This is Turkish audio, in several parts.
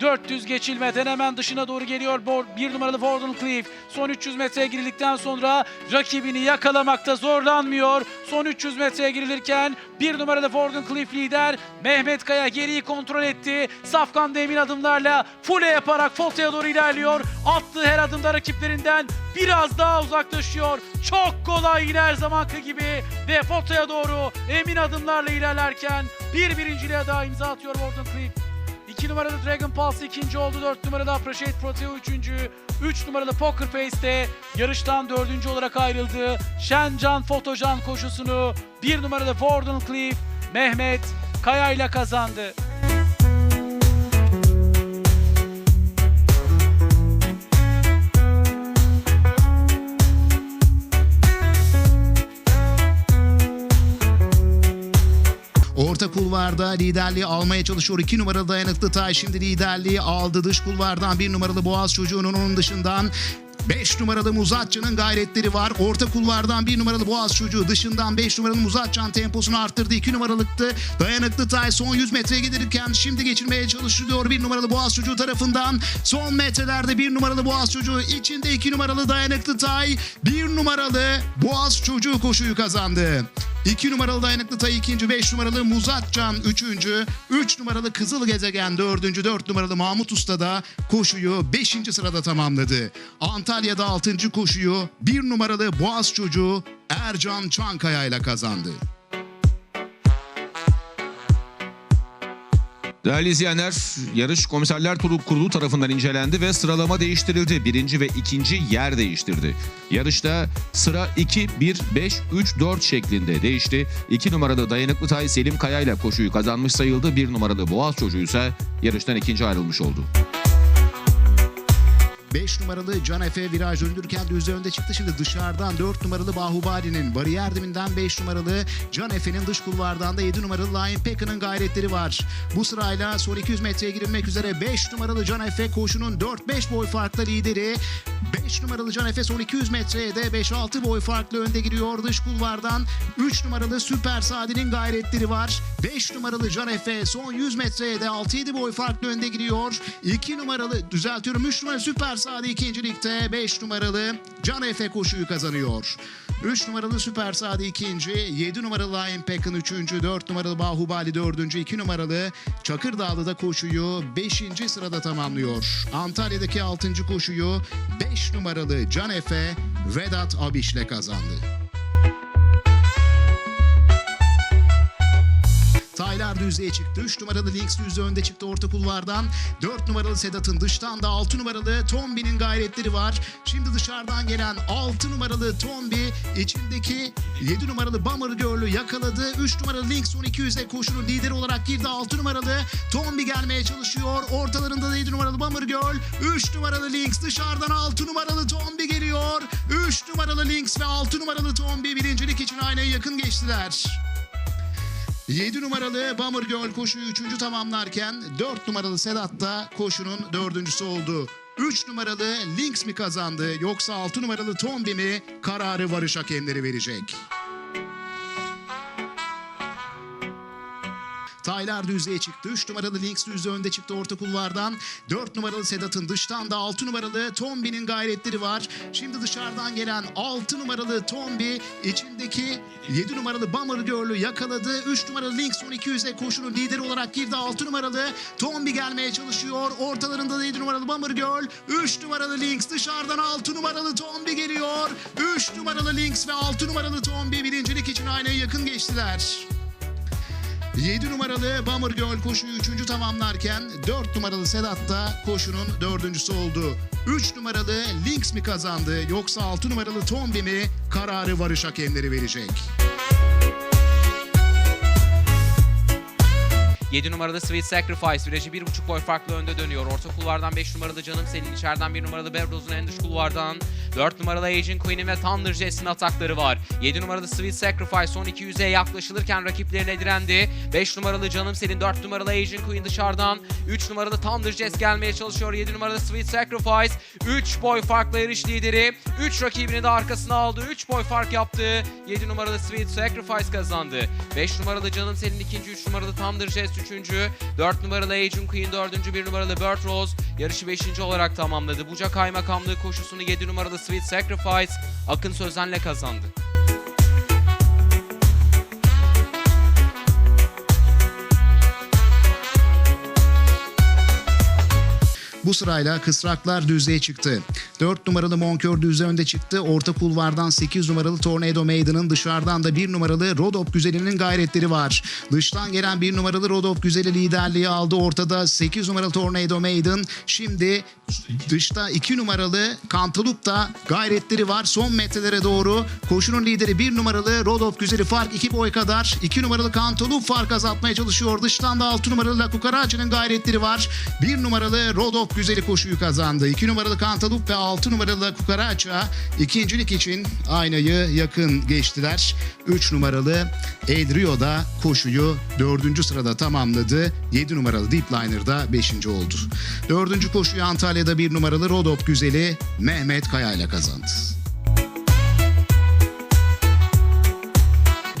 400 geçilmeden hemen dışına doğru geliyor. 1 numaralı Warden Cliff. Son 300 metreye girildikten sonra rakibini yakalamakta zorlanmıyor. Son 300 metreye girilirken 1 numaralı Warden Cliff lider. Mehmet Kaya geriyi kontrol etti. Safkan da emin adımlarla fule yaparak fotoya doğru ilerliyor. Attığı her adımda rakiplerinden biraz daha uzaklaşıyor. Çok kolay yine her zamanki gibi ve fotoya doğru emin adımlarla ilerlerken bir birinciliğe daha imza atıyor Warden Cliff. 2 numaralı Dragon Pulse ikinci oldu. 4 numaralı Appreciate Proteo üçüncü. 3 numaralı Poker Face de yarıştan dördüncü olarak ayrıldı. Şencan Fotojan koşusunu 1 numaralı Warden Cliff Mehmet Kaya ile kazandı. Orta kulvarda liderliği almaya çalışıyor. 2 numaralı dayanıklı Tay şimdi liderliği aldı. Dış kulvardan 1 numaralı Boğaz çocuğunun onun dışından 5 numaralı Muzatçı'nın gayretleri var. Orta kulvardan 1 numaralı Boğaz çocuğu dışından 5 numaralı Muzatçı'nın temposunu arttırdı. 2 numaralıktı. Dayanıklı Tay son 100 metreye gelirken şimdi geçirmeye çalışılıyor. 1 numaralı Boğaz çocuğu tarafından. Son metrelerde 1 numaralı Boğaz çocuğu içinde 2 numaralı Dayanıklı Tay. 1 numaralı Boğaz çocuğu koşuyu kazandı. 2 numaralı dayanıklı tay ikinci, 5 numaralı Muzatcan üçüncü, 3 numaralı Kızıl Gezegen dördüncü, 4 numaralı Mahmut Usta da koşuyu 5. sırada tamamladı. Antalya'da 6. koşuyu 1 numaralı Boğaz çocuğu Ercan Çankaya ile kazandı. Değerli izleyenler, yarış komiserler Turu- kurulu tarafından incelendi ve sıralama değiştirildi. Birinci ve ikinci yer değiştirdi. Yarışta sıra 2, 1, 5, 3, 4 şeklinde değişti. 2 numaralı dayanıklı tay Selim Kaya ile koşuyu kazanmış sayıldı. 1 numaralı Boğaz çocuğu ise yarıştan ikinci ayrılmış oldu. 5 numaralı Can Efe viraj döndürürken düzde önde çıktı. Şimdi dışarıdan 4 numaralı Bahubali'nin bariyer diminden 5 numaralı Can Efe'nin dış kulvardan da 7 numaralı Lion Pecker'ın gayretleri var. Bu sırayla son 200 metreye girilmek üzere 5 numaralı Can Efe koşunun 4-5 boy farklı lideri. 5 numaralı Can Efe son 200 metreye de 5-6 boy farklı önde giriyor dış kulvardan. 3 numaralı Süper Sadi'nin gayretleri var. 5 numaralı Can Efe son 100 metreye de 6-7 boy farklı önde giriyor. 2 numaralı düzeltiyorum 3 numaralı Süper Sadi ikincilikte 5 numaralı Can Efe koşuyu kazanıyor. 3 numaralı Süper Sadi ikinci, 7 numaralı Lion Peck'ın üçüncü, 4 numaralı Bahubali dördüncü, 2 numaralı Çakırdağlı'da koşuyu 5. sırada tamamlıyor. Antalya'daki 6. koşuyu 5 numaralı Can Efe Vedat Abiş'le kazandı. Taylar düzlüğe çıktı. 3 numaralı Lynx düzlüğe önde çıktı orta kulvardan. 4 numaralı Sedat'ın dıştan da 6 numaralı Tombi'nin gayretleri var. Şimdi dışarıdan gelen 6 numaralı Tombi içindeki 7 numaralı Bummer Girl'ü yakaladı. 3 numaralı Lynx 1200'e koşunun lideri olarak girdi. 6 numaralı Tombi gelmeye çalışıyor. Ortalarında da 7 numaralı Bummer Girl. 3 numaralı Lynx dışarıdan 6 numaralı Tombi geliyor. 3 numaralı Lynx ve 6 numaralı Tombi birincilik için aynaya yakın geçtiler. 7 numaralı Bummer Girl koşuyu 3. tamamlarken 4 numaralı Sedat da koşunun 4.sü oldu. 3 numaralı Lynx mi kazandı yoksa 6 numaralı Tombi mi kararı varış hakemleri verecek. Taylar düzlüğe çıktı. 3 numaralı Lynx düzlüğe önde çıktı orta kulvardan. 4 numaralı Sedat'ın dıştan da 6 numaralı Tombi'nin gayretleri var. Şimdi dışarıdan gelen 6 numaralı Tombi içindeki 7 numaralı Bummer Girl'ü yakaladı. 3 numaralı Lynx 1200'e koşunun lideri olarak girdi. 6 numaralı Tombi gelmeye çalışıyor. Ortalarında da 7 numaralı Bummer Girl. 3 numaralı Lynx dışarıdan 6 numaralı Tombi geliyor. 3 numaralı Lynx ve 6 numaralı Tombi birincilik için aynaya yakın geçtiler. 7 numaralı Bummer Girl koşuyu 3. tamamlarken 4 numaralı Sedat da koşunun 4.sü oldu. 3 numaralı Lynx mi kazandı yoksa 6 numaralı Tombi mi kararı varış hakemleri verecek. 7 numarada Sweet Sacrifice virajı 1.5 boy farklı önde dönüyor. Orta kulvardan 5 numaralı Canım Senin içeriden 1 numaralı Bebros'un en dış kulvardan 4 numaralı Agent Queen'in ve Thunder Jess'in atakları var. 7 numaralı Sweet Sacrifice son 200'e yaklaşılırken rakiplerine direndi. 5 numaralı Canım Senin 4 numaralı Agent Queen dışarıdan 3 numaralı Thunder Jess gelmeye çalışıyor. 7 numaralı Sweet Sacrifice 3 boy farklı yarış lideri. 3 rakibini de arkasına aldı. 3 boy fark yaptı. 7 numaralı Sweet Sacrifice kazandı. 5 numaralı Canım Senin ikinci, 3 numaralı Thunder Jess üçüncü. 4 numaralı Agent Queen dördüncü. 1 numaralı Bert Rose yarışı 5. olarak tamamladı. Buca Kaymakamlığı koşusunu 7 numaralı Sweet Sacrifice Akın Sözen'le kazandı. Bu sırayla kısraklar düzlüğe çıktı. 4 numaralı Monkör düzlüğe önde çıktı. Orta kulvardan 8 numaralı Tornado Maiden'ın dışarıdan da 1 numaralı Rodop Güzeli'nin gayretleri var. Dıştan gelen 1 numaralı Rodop Güzeli liderliği aldı. Ortada 8 numaralı Tornado Maiden. Şimdi dışta 2 numaralı Cantaloupe da gayretleri var. Son metrelere doğru koşunun lideri 1 numaralı Rodop Güzeli fark 2 boy kadar. 2 numaralı Cantaloupe fark azaltmaya çalışıyor. Dıştan da 6 numaralı La Cucaracha'nın gayretleri var. 1 numaralı Rodop Güzeli koşuyu kazandı. 2 numaralı Cantaloupe ve 6 numaralı Cucaracha ikincilik için aynayı yakın geçtiler. 3 numaralı Edrio da koşuyu 4. sırada tamamladı. 7 numaralı Deepliner da 5. oldu. 4. koşuyu Antalya'da 1 numaralı Rodop Güzeli Mehmet Kaya ile kazandı.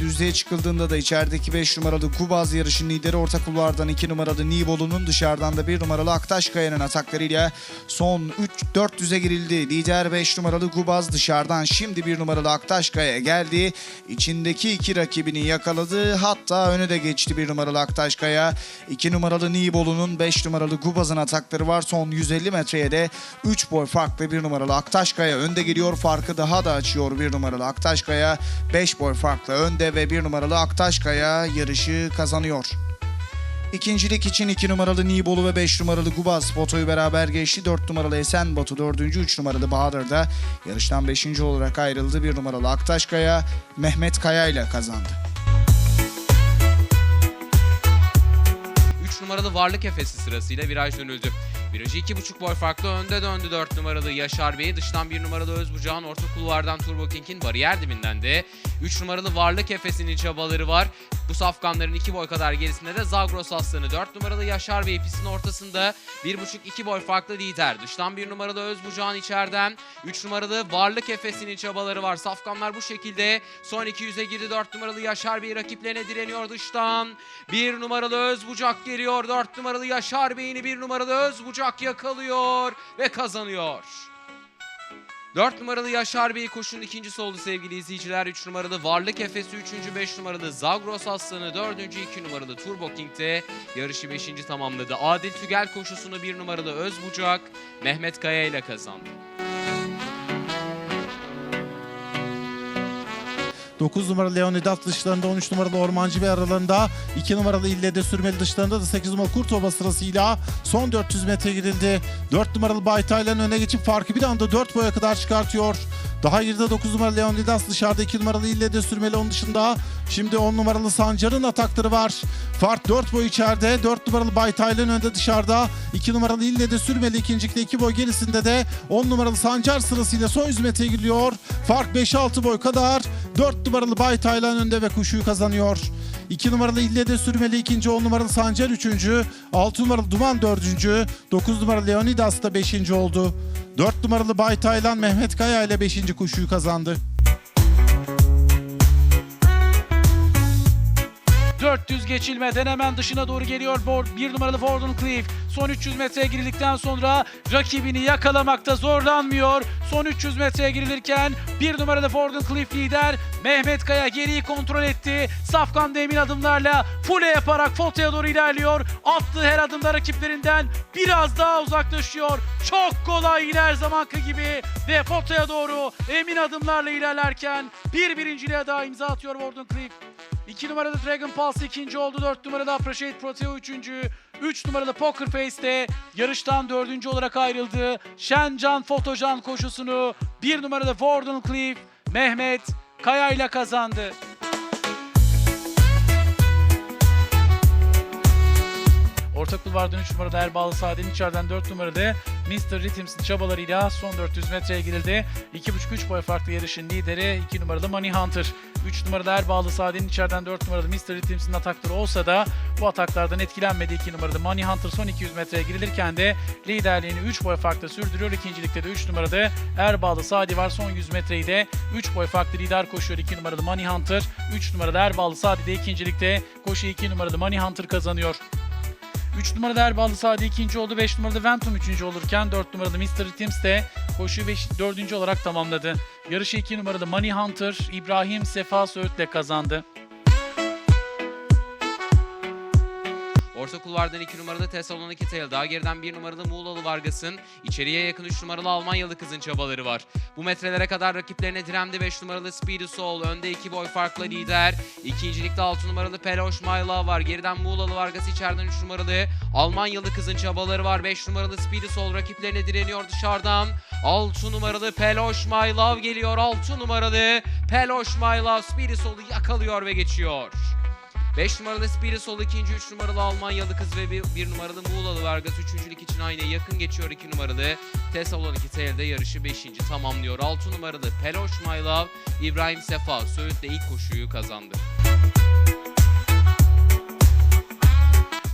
Düzlüğe çıkıldığında da içerideki 5 numaralı Kubaz yarışın lideri orta kulvardan 2 numaralı Nibolu'nun dışarıdan da 1 numaralı Aktaşkaya'nın ataklarıyla son 3-4 düze girildi. Lider 5 numaralı Kubaz dışarıdan şimdi 1 numaralı Aktaşkaya geldi. İçindeki iki rakibini yakaladı. Hatta önü de geçti 1 numaralı Aktaşkaya. 2 numaralı Nibolu'nun 5 numaralı Kubaz'ın atakları var. Son 150 metreye de 3 boy farklı 1 numaralı Aktaşkaya önde geliyor. Farkı daha da açıyor 1 numaralı Aktaşkaya. 5 boy farklı önde ve 1 numaralı Aktaşkaya yarışı kazanıyor. İkincilik için 2 numaralı Nibolu ve 5 numaralı Gubaz Foto'yu beraber geçti. 4 numaralı Esen Batu 4. 3 numaralı Bahadır da yarıştan 5. olarak ayrıldı. 1 numaralı Aktaşkaya Mehmet Kaya ile kazandı. 3 numaralı Varlık Efesi sırasıyla viraj dönüldü. Virajı 2,5 boy farklı önde döndü 4 numaralı Yaşar Bey. Dıştan 1 numaralı Özbucağ'ın orta kulvardan Turbo King'in bariyer dibinden de 3 numaralı Varlık Efesi'nin çabaları var. Bu safkanların 2 boy kadar gerisinde de Zagros Aslanı 4 numaralı Yaşar Bey pistin ortasında 1,5-2 boy farklı lider. Dıştan 1 numaralı Özbucağ'ın içeriden 3 numaralı Varlık Efesi'nin çabaları var. Safkanlar bu şekilde son 200'e girdi 4 numaralı Yaşar Bey rakiplerine direniyor dıştan. 1 numaralı Özbucak geliyor. 4 numaralı Yaşar Bey'ini 1 numaralı Özbucak yakalıyor ve kazanıyor. 4 numaralı Yaşar Bey koşunun ikincisi oldu sevgili izleyiciler. 3 numaralı Varlık Efesi 3. 5 numaralı Zagros Aslanı 4. 2 numaralı Turbo King'de yarışı 5. tamamladı. Adil Tügel koşusunu 1 numaralı Özbucak Mehmet Kaya ile kazandı. 9 numaralı Leonidas dışlarında 13 numaralı Ormancı ve aralarında 2 numaralı İllede Sürmeli dışlarında da 8 numaralı Kurtova sırasıyla son 400 metre girildi. 4 numaralı Baytaylan öne geçip farkı bir anda 4 boya kadar çıkartıyor. Daha geride 9 numaralı Leonidas dışarıda 2 numaralı İllede Sürmeli onun dışında. Şimdi 10 numaralı Sancar'ın atakları var. Fark 4 boy içeride. 4 numaralı Baytaylan önde dışarıda. 2 numaralı İllede Sürmeli ikincilikte 2 boy gerisinde de 10 numaralı Sancar sırasıyla son 100 metre giriliyor. Fark 5-6 boy kadar. 4 numaralı Bay Taylan önde ve kuşuyu kazanıyor. 2 numaralı İllede Sürmeli ikinci, 10 numaralı Sancar üçüncü, 6 numaralı Duman dördüncü, 9 numaralı Leonidas da beşinci oldu. 4 numaralı Bay Taylan Mehmet Kaya ile beşinci kuşuyu kazandı. 400 geçilmeden hemen dışına doğru geliyor. Bor- Bir numaralı Fordon Cliff. Son 300 metreye girildikten sonra rakibini yakalamakta zorlanmıyor. Son 300 metreye girilirken bir numaralı Fordon Cliff lider. Mehmet Kaya geriyi kontrol etti. Safkan da emin adımlarla fule yaparak fotoya doğru ilerliyor. Attığı her adımda rakiplerinden biraz daha uzaklaşıyor. Çok kolay yine her zamanki gibi ve fotoya doğru emin adımlarla ilerlerken bir birinciliğe daha imza atıyor Fordon Cliff. 2 numaralı Dragon Pulse ikinci oldu. 4 numaralı Appreciate Proteo üçüncü. 3 numaralı Poker Face de yarıştan dördüncü olarak ayrıldı. Şencan Fotojan koşusunu 1 numaralı Warden Cliff Mehmet Kaya ile kazandı. Orta kulvardan 3 numarada Erbağlı Saadet'in içeriden 4 numaralı Mr. Rhythms'ın çabalarıyla son 400 metreye girildi. 2,5-3 boy farklı yarışın lideri 2 numaralı Money Hunter. 3 numaralı Erbağlı Saadet'in içeriden 4 numaralı Mr. Rhythms'ın atakları olsa da bu ataklardan etkilenmedi 2 numaralı Money Hunter son 200 metreye girilirken de liderliğini 3 boy farklı sürdürüyor. İkincilikte de 3 numaralı Erbağlı Sadi var. Son 100 metreyi de 3 boy farklı lider koşuyor 2 numaralı Money Hunter. 3 numaralı Erbağlı Sadi de ikincilikte koşu 2 numaralı Money Hunter kazanıyor. 3 numaralı Erbağlı Sadi ikinci oldu. 5 numaralı Ventum üçüncü olurken 4 numaralı Mr. Rhythms de koşuyu 5, 4. olarak tamamladı. Yarışı 2 numaralı Money Hunter İbrahim Sefa Söğüt'le kazandı. Kulvardan 2 numaralı Thessaloniki Tail. Daha geriden 1 numaralı Muğlalı Vargas'ın içeriye yakın 3 numaralı Almanyalı kızın çabaları var. Bu metrelere kadar rakiplerine direndi 5 numaralı Speedy Soul. Önde 2 boy farklı lider. İkincilikte 6 numaralı Peloş Mayla var. Geriden Muğlalı Vargas içeriden 3 numaralı Almanyalı kızın çabaları var. 5 numaralı Speedy Soul rakiplerine direniyor dışarıdan. 6 numaralı Peloş Maylav geliyor. 6 numaralı Peloş Maylav Speedy Soul'u yakalıyor ve geçiyor. 5 numaralı Spirit Sol, ikinci 3 numaralı Almanyalı kız ve 1 numaralı Muğlalı Vargas üçüncülük için aynaya yakın geçiyor 2 numaralı Thessaloniki TL'de yarışı 5. tamamlıyor. 6 numaralı Peloş Maylav, İbrahim Sefa Söğüt'le ilk koşuyu kazandı.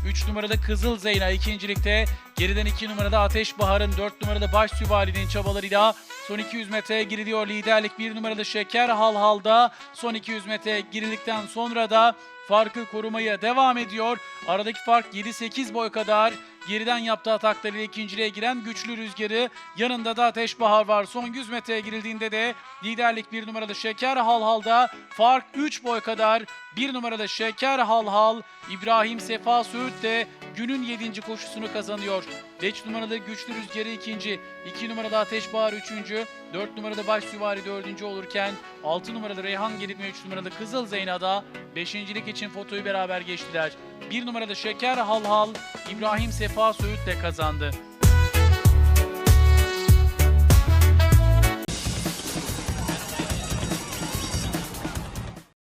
3 numarada Kızıl Zeyna ikincilikte. Geriden 2 numarada Ateş Bahar'ın 4 numarada Baş Süvali'nin çabalarıyla son 200 metreye giriliyor. Liderlik 1 numarada Şeker Halhal'da son 200 metreye girildikten sonra da farkı korumaya devam ediyor. Aradaki fark 7-8 boy kadar. Geriden yaptığı ataklarıyla ikinciliğe giren güçlü rüzgarı. Yanında da Ateş Bahar var. Son 100 metreye girildiğinde de liderlik 1 numarada Şeker Halhal'da fark 3 boy kadar. 1 numarada Şeker Halhal İbrahim Sefa Söğüt de günün 7. koşusunu kazanıyor. 5 numarada Güçlü Rüzgarı ikinci, 2 numarada Ateş Bahar üçüncü, 4 numarada Baş Süvari dördüncü olurken 6 numarada Reyhan Gelip ve 3 numarada Kızıl Zeyna'da 5.lik için fotoyu beraber geçtiler. 1 numarada Şeker Halhal İbrahim Sefa Söğüt de kazandı.